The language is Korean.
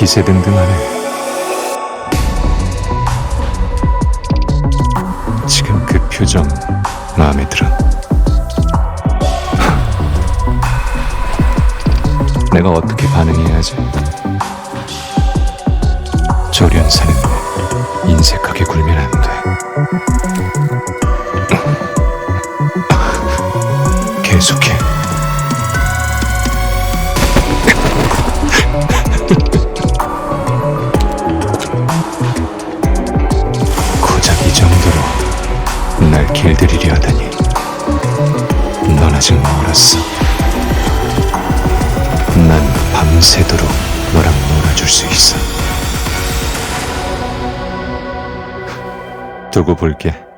기세등등하네. 지금 그 표정 마음에 들어. 내가 어떻게 반응해야지? 조련사는 인색하게 굴면 안 돼. 계속해. 날 길들이려 하다니. 넌 아직 멀었어. 난 밤새도록 너랑 놀아줄 수 있어. 두고 볼게.